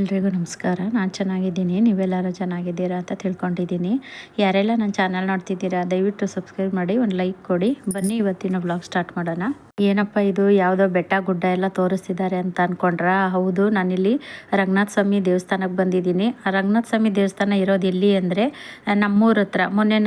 ಎಲ್ರಿಗೂ ನಮಸ್ಕಾರ. ನಾನು ಚೆನ್ನಾಗಿದ್ದೀನಿ. ನೀವೆಲ್ಲರೂ ಚೆನ್ನಾಗಿದ್ದೀರಾ ಅಂತ ತಿಳ್ಕೊಂಡಿದ್ದೀನಿ. ಯಾರೆಲ್ಲ ನನ್ನ ಚಾನಲ್ ನೋಡ್ತಿದ್ದೀರಾ, ದಯವಿಟ್ಟು ಸಬ್ಸ್ಕ್ರೈಬ್ ಮಾಡಿ, ಒಂದು ಲೈಕ್ ಕೊಡಿ. ಬನ್ನಿ ಇವತ್ತಿನ ಬ್ಲಾಗ್ ಸ್ಟಾರ್ಟ್ ಮಾಡೋಣ. ಏನಪ್ಪ ಇದು? ಯಾವುದೋ ಬೆಟ್ಟ ಗುಡ್ಡ ಎಲ್ಲ ತೋರಿಸ್ತಿದ್ದಾರೆ ಅಂತ ಅಂದ್ಕೊಂಡ್ರ ಹೌದು, ನಾನಿಲ್ಲಿ ರಂಗನಾಥ ಸ್ವಾಮಿ ದೇವಸ್ಥಾನಕ್ಕೆ ಬಂದಿದ್ದೀನಿ. ರಂಗನಾಥ ಸ್ವಾಮಿ ದೇವಸ್ಥಾನ ಇರೋದು ಎಲ್ಲಿ ಅಂದರೆ, ನಮ್ಮೂರ ಹತ್ರ. ಮೊನ್ನೆ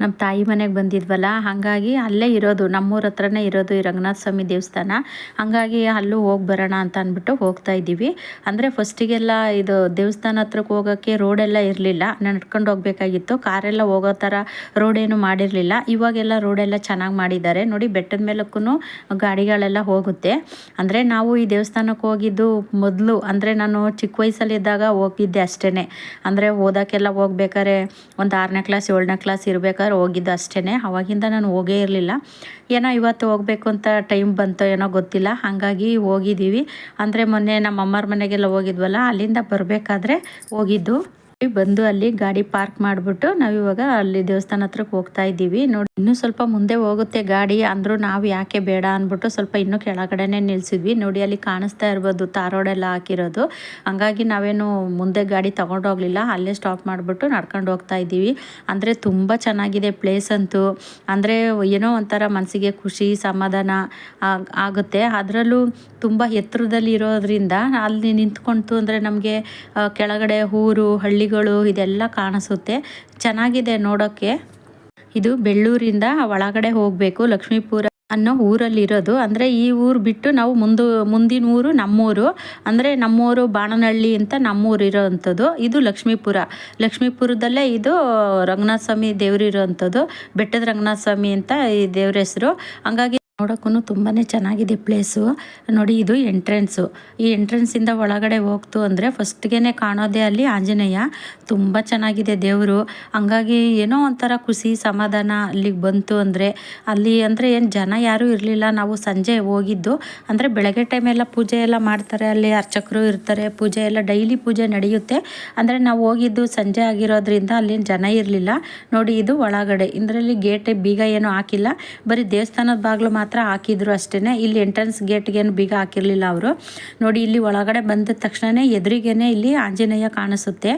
ನಮ್ಮ ತಾಯಿ ಮನೆಗೆ ಬಂದಿದ್ವಲ್ಲ, ಹಾಗಾಗಿ ಅಲ್ಲೇ ಇರೋದು, ನಮ್ಮೂರ ಹತ್ರನೇ ಇರೋದು ಈ ರಂಗನಾಥ ಸ್ವಾಮಿ ದೇವಸ್ಥಾನ. ಹಾಗಾಗಿ ಅಲ್ಲೂ ಹೋಗಿ ಬರೋಣ ಅಂತ ಅಂದ್ಬಿಟ್ಟು ಹೋಗ್ತಾ ಇದ್ದೀವಿ. ಅಂದರೆ ಫಸ್ಟಿಗೆಲ್ಲ ಇದು ದೇವಸ್ಥಾನ ಹತ್ರಕ್ಕೆ ಹೋಗೋಕ್ಕೆ ರೋಡೆಲ್ಲ ಇರಲಿಲ್ಲ. ನಡ್ಕೊಂಡು ಹೋಗಬೇಕಾಗಿತ್ತು. ಕಾರೆಲ್ಲ ಹೋಗೋ ಥರ ರೋಡೇನು ಮಾಡಿರಲಿಲ್ಲ. ಇವಾಗೆಲ್ಲ ರೋಡೆಲ್ಲ ಚೆನ್ನಾಗಿ ಮಾಡಿದ್ದಾರೆ. ನೋಡಿ ಬೆಟ್ಟದ ಮೇಲಕ್ಕೂ ಗಾಡಿಗಳೆಲ್ಲ ಹೋಗುತ್ತೆ. ಅಂದರೆ ನಾವು ಈ ದೇವಸ್ಥಾನಕ್ಕೆ ಹೋಗಿದ್ದು ಮೊದಲು, ಅಂದರೆ ನಾನು ಚಿಕ್ಕ ವಯಸ್ಸಲ್ಲಿದ್ದಾಗ ಹೋಗಿದ್ದೆ ಅಷ್ಟೇ ಅಂದರೆ ಓದೋಕ್ಕೆಲ್ಲ ಹೋಗ್ಬೇಕಾದ್ರೆ ಒಂದು ಆರನೇ ಕ್ಲಾಸ್ ಏಳನೇ ಕ್ಲಾಸ್ ಇರಬೇಕಾದ್ರೆ ಹೋಗಿದ್ದು ಅಷ್ಟೇ ಅವಾಗಿಂದ ನಾನು ಹೋಗೇ ಇರಲಿಲ್ಲ. ಏನೋ ಇವತ್ತು ಹೋಗಬೇಕು ಅಂತ ಟೈಮ್ ಬಂತೋ ಏನೋ ಗೊತ್ತಿಲ್ಲ. ಹಾಗಾಗಿ ಹೋಗಿದ್ದೀವಿ. ಅಂದರೆ ಮೊನ್ನೆ ನಮ್ಮ ಅಮ್ಮರ ಮನೆಗೆಲ್ಲ ಹೋಗಿದ್ವಲ್ಲ, ಅಲ್ಲಿಂದ ಬರಬೇಕಾದ್ರೆ ಹೋಗಿದ್ದು. ಬಂದು ಅಲ್ಲಿ ಗಾಡಿ ಪಾರ್ಕ್ ಮಾಡಿಬಿಟ್ಟು ನಾವಿವಾಗ ಅಲ್ಲಿ ದೇವಸ್ಥಾನ ಹತ್ರಕ್ಕೆ ಹೋಗ್ತಾ ಇದ್ದೀವಿ. ನೋಡಿ, ಇನ್ನೂ ಸ್ವಲ್ಪ ಮುಂದೆ ಹೋಗುತ್ತೆ ಗಾಡಿ. ಅಂದರೂ ನಾವು ಯಾಕೆ ಬೇಡ ಅಂದ್ಬಿಟ್ಟು ಸ್ವಲ್ಪ ಇನ್ನೂ ಕೆಳಗಡೆನೆ ನಿಲ್ಸಿದ್ವಿ. ನೋಡಿ, ಅಲ್ಲಿ ಕಾಣಿಸ್ತಾ ಇರ್ಬೋದು ತಾರೋಡೆಲ್ಲ ಹಾಕಿರೋದು. ಹಂಗಾಗಿ ನಾವೇನು ಮುಂದೆ ಗಾಡಿ ತಗೊಂಡೋಗ್ಲಿಲ್ಲ. ಅಲ್ಲೇ ಸ್ಟಾಪ್ ಮಾಡಿಬಿಟ್ಟು ನಡ್ಕೊಂಡು ಹೋಗ್ತಾ ಇದ್ದೀವಿ. ಅಂದರೆ ತುಂಬ ಚೆನ್ನಾಗಿದೆ ಪ್ಲೇಸ್ ಅಂತೂ. ಅಂದರೆ ಏನೋ ಒಂಥರ ಮನಸ್ಸಿಗೆ ಖುಷಿ, ಸಮಾಧಾನ ಆಗುತ್ತೆ. ಅದರಲ್ಲೂ ತುಂಬ ಎತ್ತರದಲ್ಲಿ ಇರೋದ್ರಿಂದ ಅಲ್ಲಿ ನಿಂತ್ಕೊಂತು ಅಂದರೆ ನಮಗೆ ಕೆಳಗಡೆ ಊರು ಹಳ್ಳಿಗಳು ಇದೆಲ್ಲ ಕಾಣಿಸುತ್ತೆ. ಚೆನ್ನಾಗಿದೆ ನೋಡೋಕ್ಕೆ. ಇದು ಬೆಳ್ಳೂರಿಂದ ಒಳಗಡೆ ಹೋಗಬೇಕು ಲಕ್ಷ್ಮೀಪುರ ಅನ್ನೋ ಊರಲ್ಲಿ ಇರೋದು ಅಂದರೆ ಈ ಊರು ಬಿಟ್ಟು ನಾವು ಮುಂದೆ, ಮುಂದಿನ ಊರು ನಮ್ಮೂರು. ಅಂದರೆ ನಮ್ಮೂರು ಬಾಣನಹಳ್ಳಿ ಅಂತ ನಮ್ಮೂರು ಇರೋವಂಥದ್ದು ಇದು ಲಕ್ಷ್ಮೀಪುರ. ಲಕ್ಷ್ಮೀಪುರದಲ್ಲೇ ಇದು ರಂಗನಾಥ ಸ್ವಾಮಿ ದೇವರು ಇರೋವಂಥದ್ದು ಬೆಟ್ಟದ ರಂಗನಾಥ ಸ್ವಾಮಿ ಅಂತ ಈ ದೇವ್ರ ಹೆಸರು. ಹಂಗಾಗಿ ನೋಡೋಕ್ಕೂ ತುಂಬಾ ಚೆನ್ನಾಗಿದೆ ಪ್ಲೇಸು. ನೋಡಿ ಇದು ಎಂಟ್ರೆನ್ಸು. ಈ ಎಂಟ್ರೆನ್ಸಿಂದ ಒಳಗಡೆ ಹೋಗ್ತು ಅಂದರೆ ಫಸ್ಟ್ಗೆ ಕಾಣೋದೇ ಅಲ್ಲಿ ಆಂಜನೇಯ. ತುಂಬ ಚೆನ್ನಾಗಿದೆ ದೇವರು. ಹಂಗಾಗಿ ಏನೋ ಒಂಥರ ಖುಷಿ, ಸಮಾಧಾನ ಅಲ್ಲಿಗೆ ಬಂತು ಅಂದರೆ, ಅಲ್ಲಿ ಅಂದರೆ ಏನು ಜನ ಯಾರೂ ಇರಲಿಲ್ಲ. ನಾವು ಸಂಜೆ ಹೋಗಿದ್ದು. ಅಂದರೆ ಬೆಳಗ್ಗೆ ಟೈಮೆಲ್ಲ ಪೂಜೆ ಎಲ್ಲ ಮಾಡ್ತಾರೆ, ಅಲ್ಲಿ ಅರ್ಚಕರು ಇರ್ತಾರೆ. ಪೂಜೆ ಎಲ್ಲ ಡೈಲಿ ಪೂಜೆ ನಡೆಯುತ್ತೆ. ಅಂದರೆ ನಾವು ಹೋಗಿದ್ದು ಸಂಜೆ ಆಗಿರೋದ್ರಿಂದ ಅಲ್ಲೇನು ಜನ ಇರಲಿಲ್ಲ. ನೋಡಿ ಇದು ಒಳಗಡೆ. ಇದರಲ್ಲಿ ಗೇಟ್ ಬೀಗ ಏನೂ ಹಾಕಿಲ್ಲ. ಬರೀ ದೇವಸ್ಥಾನದ ಬಾಗಿಲು ಮಾತ್ರ ಮಾತ್ರ ಹಾಕಿದ್ರು ಅಷ್ಟೇ ಇಲ್ಲಿ ಎಂಟ್ರೆನ್ಸ್ ಗೇಟ್ಗೇನು ಬೀಗ ಹಾಕಿರಲಿಲ್ಲ ಅವರು. ನೋಡಿ, ಇಲ್ಲಿ ಒಳಗಡೆ ಬಂದ ತಕ್ಷಣವೇ ಎದುರಿಗೇನೆ ಇಲ್ಲಿ ಆಂಜನೇಯ ಕಾಣಿಸುತ್ತೆ.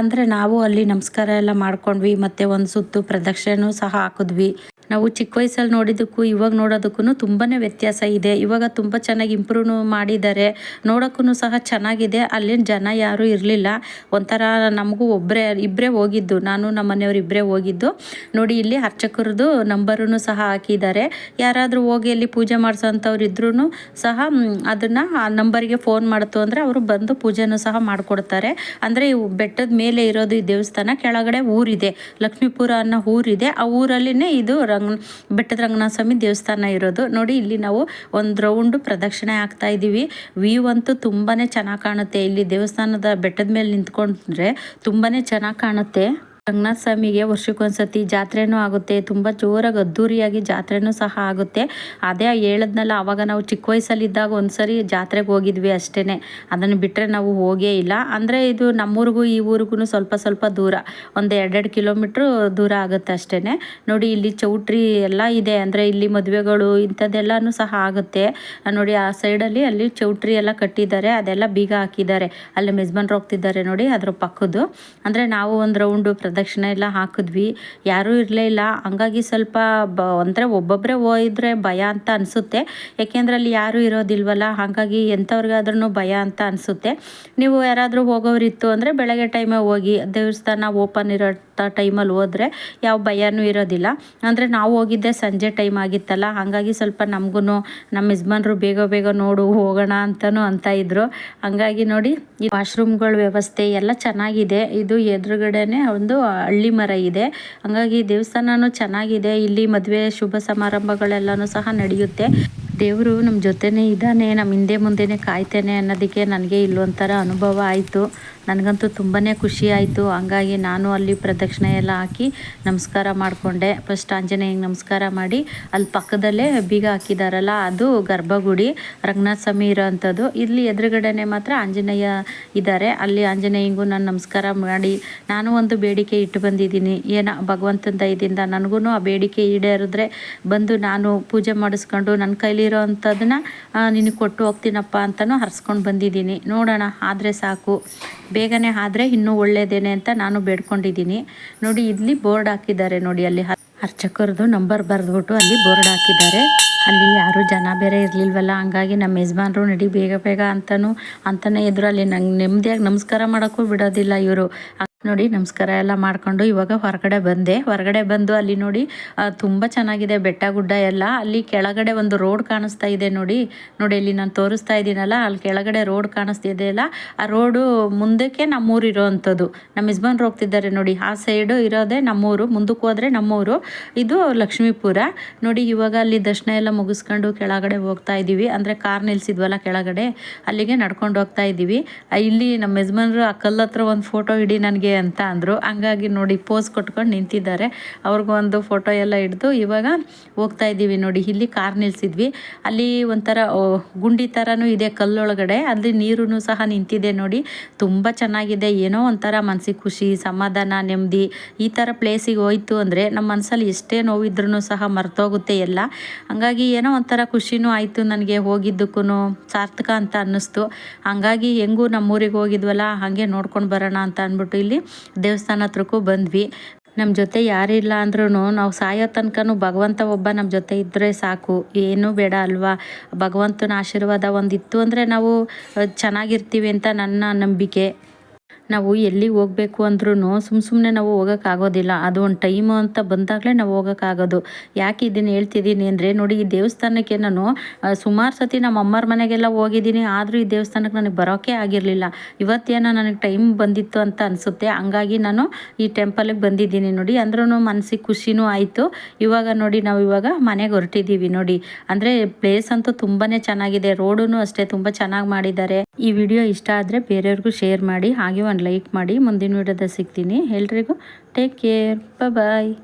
ಅಂದರೆ ನಾವು ಅಲ್ಲಿ ನಮಸ್ಕಾರ ಎಲ್ಲ ಮಾಡ್ಕೊಂಡ್ವಿ, ಮತ್ತು ಒಂದು ಸುತ್ತು ಪ್ರದಕ್ಷಿಣೆನೂ ಸಹ ಹಾಕಿದ್ವಿ. ನಾವು ಚಿಕ್ಕ ವಯಸ್ಸಲ್ಲಿ ನೋಡಿದ್ದಕ್ಕೂ, ಇವಾಗ ನೋಡೋದಕ್ಕೂ ತುಂಬಾ ವ್ಯತ್ಯಾಸ ಇದೆ. ಇವಾಗ ತುಂಬ ಚೆನ್ನಾಗಿ ಇಂಪ್ರೂವ್ ಮಾಡಿದ್ದಾರೆ. ನೋಡೋಕ್ಕೂ ಸಹ ಚೆನ್ನಾಗಿದೆ. ಅಲ್ಲಿನ ಜನ ಯಾರೂ ಇರಲಿಲ್ಲ. ಒಂಥರ ನಮಗೂ ಒಬ್ಬರೇ ಇಬ್ಬರೇ ಹೋಗಿದ್ದು. ನಾನು ನಮ್ಮ ಮನೆಯವ್ರು ಇಬ್ಬರೇ ಹೋಗಿದ್ದು. ನೋಡಿ, ಇಲ್ಲಿ ಅರ್ಚಕರದು ನಂಬರೂ ಸಹ ಹಾಕಿದ್ದಾರೆ. ಯಾರಾದರೂ ಹೋಗಿ ಅಲ್ಲಿ ಪೂಜೆ ಮಾಡಿಸೋಂಥವ್ರು ಇದ್ರೂ ಸಹ ಅದನ್ನು ಆ ನಂಬರಿಗೆ ಫೋನ್ ಮಾಡ್ತು ಅಂದರೆ ಅವರು ಬಂದು ಪೂಜೆನೂ ಸಹ ಮಾಡಿಕೊಡ್ತಾರೆ. ಅಂದರೆ ಬೆಟ್ಟದ ಮೇಲೆ ಇರೋದು ಈ ದೇವಸ್ಥಾನ, ಕೆಳಗಡೆ ಊರಿದೆ. ಲಕ್ಷ್ಮೀಪುರ ಅನ್ನೋ ಊರಿದೆ. ಆ ಊರಲ್ಲಿನೇ ಇದು ರಂಗ ಬೆಟ್ಟದ ರಂಗನಾಥ ಸ್ವಾಮಿ ದೇವಸ್ಥಾನ ಇರೋದು. ನೋಡಿ, ಇಲ್ಲಿ ನಾವು ಒಂದು ರೌಂಡು ಪ್ರದಕ್ಷಿಣೆ ಆಗ್ತಾ ಇದ್ದೀವಿ ವ್ಯೂ ಅಂತೂ ತುಂಬಾ ಚೆನ್ನಾಗಿ ಕಾಣುತ್ತೆ. ಇಲ್ಲಿ ದೇವಸ್ಥಾನದ ಬೆಟ್ಟದ ಮೇಲೆ ನಿಂತ್ಕೊಂಡ್ರೆ ತುಂಬಾ ಚೆನ್ನಾಗಿ ಕಾಣುತ್ತೆ. ರಂಗನಾಥ ಸ್ವಾಮಿಗೆ ವರ್ಷಕ್ಕೊಂದ್ಸತಿ ಜಾತ್ರೆನೂ ಆಗುತ್ತೆ. ತುಂಬ ಜೋರಾಗಿ ಅದ್ದೂರಿಯಾಗಿ ಜಾತ್ರೆನೂ ಸಹ ಆಗುತ್ತೆ. ಅದೇ ಹೇಳಿದ್ನಲ್ಲ ಆವಾಗ ನಾವು ಚಿಕ್ಕ ವಯಸ್ಸಲ್ಲಿದ್ದಾಗ ಒಂದ್ಸರಿ ಜಾತ್ರೆಗೆ ಹೋಗಿದ್ವಿ ಅಷ್ಟೇ ಅದನ್ನು ಬಿಟ್ಟರೆ ನಾವು ಹೋಗೇ ಇಲ್ಲ. ಅಂದರೆ ಇದು ನಮ್ಮೂರಿಗೂ ಈ ಊರಿಗೂ ಸ್ವಲ್ಪ ಸ್ವಲ್ಪ ದೂರ. ಒಂದು ಎರಡೆರಡು ಕಿಲೋಮೀಟ್ರು ದೂರ ಆಗುತ್ತೆ ಅಷ್ಟೇ ನೋಡಿ, ಇಲ್ಲಿ ಚೌಟ್ರಿ ಎಲ್ಲ ಇದೆ. ಅಂದರೆ ಇಲ್ಲಿ ಮದುವೆಗಳು ಇಂಥದ್ದೆಲ್ಲನೂ ಸಹ ಆಗುತ್ತೆ. ನೋಡಿ, ಆ ಸೈಡಲ್ಲಿ ಅಲ್ಲಿ ಚೌಟ್ರಿ ಎಲ್ಲ ಕಟ್ಟಿದ್ದಾರೆ. ಅದೆಲ್ಲ ಬೀಗ ಹಾಕಿದ್ದಾರೆ. ಅಲ್ಲಿ ಮೆಜ್ಮನ್ರು ಹೋಗ್ತಿದ್ದಾರೆ ನೋಡಿ ಅದ್ರ ಪಕ್ಕದ್ದು. ಅಂದರೆ ನಾವು ಒಂದು ರೌಂಡು ಪ್ರದಕ್ಷಿಣೆ ಎಲ್ಲ ಹಾಕಿದ್ವಿ. ಯಾರೂ ಇರಲೇ ಇಲ್ಲ. ಹಂಗಾಗಿ ಸ್ವಲ್ಪ ಬ, ಅಂದರೆ ಒಬ್ಬೊಬ್ಬರೇ ಹೋಯಿದ್ರೆ ಭಯ ಅಂತ ಅನಿಸುತ್ತೆ. ಯಾಕೆಂದ್ರೆ ಅಲ್ಲಿ ಯಾರೂ ಇರೋದಿಲ್ವಲ್ಲ. ಹಾಗಾಗಿ ಎಂಥವ್ರಿಗಾದ್ರೂ ಭಯ ಅಂತ ಅನಿಸುತ್ತೆ. ನೀವು ಯಾರಾದರೂ ಹೋಗೋರಿತ್ತು ಅಂದರೆ ಬೆಳಗ್ಗೆ ಟೈಮೇ ಹೋಗಿ, ದೇವಸ್ಥಾನ ಓಪನ್ ಇರೋ ಟೈಮಲ್ಲಿ ಹೋದರೆ ಯಾವ ಭಯನೂ ಇರೋದಿಲ್ಲ. ಅಂದರೆ ನಾವು ಹೋಗಿದ್ದೆ ಸಂಜೆ ಟೈಮ್ ಆಗಿತ್ತಲ್ಲ. ಹಾಗಾಗಿ ಸ್ವಲ್ಪ ನಮಗೂ ನಮ್ಮ ಯಜಮಾನ್ರು ಬೇಗ ಬೇಗ ನೋಡು, ಹೋಗೋಣ ಅಂತಲೂ ಅಂತ ಇದ್ರು. ಹಂಗಾಗಿ ನೋಡಿ ವಾಶ್ರೂಮ್ಗಳ ವ್ಯವಸ್ಥೆ ಎಲ್ಲ ಚೆನ್ನಾಗಿದೆ. ಇದು ಎದುರುಗಡೆನೆ ಒಂದು ಹಳ್ಳಿ ಮರ ಇದೆ. ಹಂಗಾಗಿ ದೇವಸ್ಥಾನನೂ ಚೆನ್ನಾಗಿದೆ. ಇಲ್ಲಿ ಮದುವೆ, ಶುಭ ಸಮಾರಂಭಗಳೆಲ್ಲನೂ ಸಹ ನಡೆಯುತ್ತೆ. ದೇವರು ನಮ್ಮ ಜೊತೆನೇ ಇದ್ದಾನೆ ನಮ್ಮ ಹಿಂದೆ ಮುಂದೆನೇ ಕಾಯ್ತೇನೆ ಅನ್ನೋದಕ್ಕೆ ನನಗೆ ಇಲ್ಲೊಂಥರ ಅನುಭವ ಆಯಿತು. ನನಗಂತೂ ತುಂಬಾ ಖುಷಿ ಆಯಿತು. ಹಂಗಾಗಿ ನಾನು ಅಲ್ಲಿ ಪ್ರದಕ್ಷಿಣೆ ಎಲ್ಲ ಹಾಕಿ ನಮಸ್ಕಾರ ಮಾಡಿಕೊಂಡೆ. ಫಸ್ಟ್ ಆಂಜನೇಯಂಗೆ ನಮಸ್ಕಾರ ಮಾಡಿ. ಅಲ್ಲಿ ಪಕ್ಕದಲ್ಲೇ ಬೀಗ ಹಾಕಿದಾರಲ್ಲ, ಅದು ಗರ್ಭಗುಡಿ, ರಂಗನಾಥ ಸ್ವಾಮಿ ಇರೋವಂಥದ್ದು. ಇಲ್ಲಿ ಎದುರುಗಡೆನೆ ಮಾತ್ರ ಆಂಜನೇಯ ಇದ್ದಾರೆ. ಅಲ್ಲಿ ಆಂಜನೇಯಂಗೂ ನಾನು ನಮಸ್ಕಾರ ಮಾಡಿ. ನಾನು ಒಂದು ಬೇಡಿಕೆ ಇಟ್ಟು ಬಂದಿದ್ದೀನಿ. ಏನ, ಭಗವಂತನ ದಯದಿಂದ ನನಗೂ ಆ ಬೇಡಿಕೆ ಈಡೇರಿದ್ರೆ ಬಂದು ನಾನು ಪೂಜೆ ಮಾಡಿಸ್ಕೊಂಡು ನನ್ನ ಕೈಲಿರೋ ಅಂಥದ್ದನ್ನ ನಿನಗೆ ಕೊಟ್ಟು ಹೋಗ್ತೀನಪ್ಪ ಅಂತಲೂ ಹರ್ಸ್ಕೊಂಡು ಬಂದಿದ್ದೀನಿ. ನೋಡೋಣ, ಆದರೆ ಸಾಕು. ಬೇಗನೆ ಆದರೆ ಇನ್ನೂ ಒಳ್ಳೆಯದೇನೆ ಅಂತ ನಾನು ಬೇಡ್ಕೊಂಡಿದ್ದೀನಿ. ನೋಡಿ, ಇಲ್ಲಿ ಬೋರ್ಡ್ ಹಾಕಿದ್ದಾರೆ ನೋಡಿ, ಅಲ್ಲಿ ಅರ್ಚಕರದು ನಂಬರ್ ಬರೆದ್ಬಿಟ್ಟು ಅಲ್ಲಿ ಬೋರ್ಡ್ ಹಾಕಿದ್ದಾರೆ. ಅಲ್ಲಿ ಯಾರು ಜನ ಬೇರೆ ಇರಲಿಲ್ವಲ್ಲ, ಹಂಗಾಗಿ ನಮ್ಮ ಯಜಮಾನ್ರು ನಡಿ ಬೇಗ ಬೇಗ ಅಂತಲೂ ಅಂತಲೇ ಇದ್ರು ಅಲ್ಲಿ ನಂಗೆ ನೆಮ್ಮದಿಯಾಗಿ ನಮಸ್ಕಾರ ಮಾಡೋಕ್ಕೂ ಬಿಡೋದಿಲ್ಲ ಇವರು. ನೋಡಿ, ನಮಸ್ಕಾರ ಎಲ್ಲ ಮಾಡಿಕೊಂಡು ಇವಾಗ ಹೊರಗಡೆ ಬಂದೆ. ಹೊರಗಡೆ ಬಂದು ಅಲ್ಲಿ ನೋಡಿ ತುಂಬ ಚೆನ್ನಾಗಿದೆ ಬೆಟ್ಟ ಗುಡ್ಡ ಎಲ್ಲ. ಅಲ್ಲಿ ಕೆಳಗಡೆ ಒಂದು ರೋಡ್ ಕಾಣಿಸ್ತಾ ಇದೆ ನೋಡಿ. ನೋಡಿ, ಇಲ್ಲಿ ನಾನು ತೋರಿಸ್ತಾ ಇದ್ದೀನಲ್ಲ, ಅಲ್ಲಿ ಕೆಳಗಡೆ ರೋಡ್ ಕಾಣಿಸ್ತಿದೆ ಅಲ್ಲ. ಆ ರೋಡು ಮುಂದಕ್ಕೆ ನಮ್ಮೂರು ಇರೋ ಅಂಥದ್ದು ನಮ್ಮ ಯಜಮಾನ್ರು ಹೋಗ್ತಿದ್ದಾರೆ ನೋಡಿ. ಆ ಸೈಡು ಇರೋದೇ ನಮ್ಮೂರು, ಮುಂದಕ್ಕೆ ಹೋದರೆ ನಮ್ಮೂರು. ಇದು ಲಕ್ಷ್ಮೀಪುರ. ನೋಡಿ, ಇವಾಗ ಅಲ್ಲಿ ದರ್ಶನ ಎಲ್ಲ ಮುಗಿಸ್ಕೊಂಡು ಕೆಳಗಡೆ ಹೋಗ್ತಾ ಇದ್ದೀವಿ. ಅಂದರೆ ಕಾರ್ ನಿಲ್ಸಿದ್ವಲ್ಲ ಕೆಳಗಡೆ, ಅಲ್ಲಿಗೆ ನಡ್ಕೊಂಡು ಹೋಗ್ತಾ ಇದ್ದೀವಿ. ಇಲ್ಲಿ ನಮ್ಮ ಯಜಮಾನ್ರು ಆ ಕಲ್ಲತ್ರ ಒಂದು ಫೋಟೋ ಇಡಿ ನನಗೆ. ಅಂತ ಅಂದರು. ಹಂಗಾಗಿ ನೋಡಿ ಪೋಸ್ ಕೊಟ್ಕೊಂಡು ನಿಂತಿದ್ದಾರೆ. ಅವ್ರಿಗೊಂದು ಫೋಟೋ ಎಲ್ಲ ಹಿಡ್ದು ಇವಾಗ ಹೋಗ್ತಾ ಇದ್ದೀವಿ ನೋಡಿ. ಇಲ್ಲಿ ಕಾರ್ ನಿಲ್ಸಿದ್ವಿ. ಅಲ್ಲಿ ಒಂಥರ ಗುಂಡಿ ಥರನೂ ಇದೆ ಕಲ್ಲೊಳಗಡೆ. ಅಲ್ಲಿ ನೀರು ಸಹ ನಿಂತಿದೆ ನೋಡಿ. ತುಂಬ ಚೆನ್ನಾಗಿದೆ. ಏನೋ ಒಂಥರ ಮನಸ್ಸಿಗೆ ಖುಷಿ, ಸಮಾಧಾನ, ನೆಮ್ಮದಿ ಈ ಥರ ಪ್ಲೇಸಿಗೆ ಹೋಯ್ತು ಅಂದರೆ ನಮ್ಮ ಮನಸ್ಸಲ್ಲಿ ಎಷ್ಟೇ ನೋವಿದ್ರೂ ಸಹ ಮರ್ತೋಗುತ್ತೆ ಎಲ್ಲ. ಹಂಗಾಗಿ ಏನೋ ಒಂಥರ ಖುಷಿನೂ ಆಯಿತು ನನಗೆ ಹೋಗಿದ್ದಕ್ಕೂ ಸಾರ್ಥಕ ಅಂತ ಅನ್ನಿಸ್ತು. ಹಂಗಾಗಿ ಹೆಂಗೂ ನಮ್ಮೂರಿಗೆ ಹೋಗಿದ್ವಲ್ಲ, ಹಾಗೆ ನೋಡ್ಕೊಂಡು ಬರೋಣ ಅಂತ ಅಂದ್ಬಿಟ್ಟು ಇಲ್ಲಿ ದೇವಸ್ಥಾನ ಹತ್ರಕ್ಕೂ ಬಂದ್ವಿ. ನಮ್ಮ ಜೊತೆ ಯಾರಿಲ್ಲ ಅಂದ್ರೂ ನಾವು ಸಾಯೋ ತನಕನೂ ಭಗವಂತ ಒಬ್ಬ ನಮ್ಮ ಜೊತೆ ಇದ್ದರೆ ಸಾಕು. ಏನೂ ಬೇಡ ಅಲ್ವಾ? ಭಗವಂತನ ಆಶೀರ್ವಾದ ಒಂದಿತ್ತು ಅಂದರೆ ನಾವು ಚೆನ್ನಾಗಿರ್ತೀವಿ ಅಂತ ನನ್ನ ನಂಬಿಕೆ. ನಾವು ಎಲ್ಲಿಗೆ ಹೋಗಬೇಕು ಅಂದ್ರೂ ಸುಮ್ಮ ಸುಮ್ಮನೆ ನಾವು ಹೋಗೋಕ್ಕಾಗೋದಿಲ್ಲ. ಅದು ಒಂದು ಟೈಮು ಅಂತ ಬಂದಾಗಲೇ ನಾವು ಹೋಗೋಕ್ಕಾಗೋದು. ಯಾಕೆ ಇದನ್ನು ಹೇಳ್ತಿದ್ದೀನಿ ಅಂದರೆ ನೋಡಿ ಈ ದೇವಸ್ಥಾನಕ್ಕೆ ನಾನು ಸುಮಾರು ಸತಿ ನಮ್ಮ ಅಮ್ಮರ ಮನೆಗೆಲ್ಲ ಹೋಗಿದ್ದೀನಿ. ಆದರೂ ಈ ದೇವಸ್ಥಾನಕ್ಕೆ ನನಗೆ ಬರೋಕ್ಕೆ ಆಗಿರಲಿಲ್ಲ. ಇವತ್ತೇನೋ ನನಗೆ ಟೈಮ್ ಬಂದಿತ್ತು ಅಂತ ಅನಿಸುತ್ತೆ. ಹಂಗಾಗಿ ನಾನು ಈ ಟೆಂಪಲಿಗೆ ಬಂದಿದ್ದೀನಿ ನೋಡಿ. ಅಂದ್ರೂ ಮನಸ್ಸಿಗೆ ಖುಷಿನೂ ಆಯಿತು. ಇವಾಗ ನೋಡಿ ನಾವು ಇವಾಗ ಮನೆಗೆ ಹೊರಟಿದ್ದೀವಿ ನೋಡಿ. ಅಂದರೆ ಪ್ಲೇಸ್ ಅಂತೂ ತುಂಬಾ ಚೆನ್ನಾಗಿದೆ. ರೋಡೂ ಅಷ್ಟೇ ತುಂಬ ಚೆನ್ನಾಗಿ ಮಾಡಿದ್ದಾರೆ. ಈ ವಿಡಿಯೋ ಇಷ್ಟ ಆದರೆ ಬೇರೆಯವ್ರಿಗೂ ಶೇರ್ ಮಾಡಿ. ಹಾಗೆ ಲೈಕ್ ಮಾಡಿ ಮುಂದಿನ ವಿಡಿಯೋದಲ್ಲಿ ಸಿಗ್ತೀನಿ. ಎಲ್ರಿಗೂ ಟೇಕ್ ಕೇರ್ ಬಾಯ್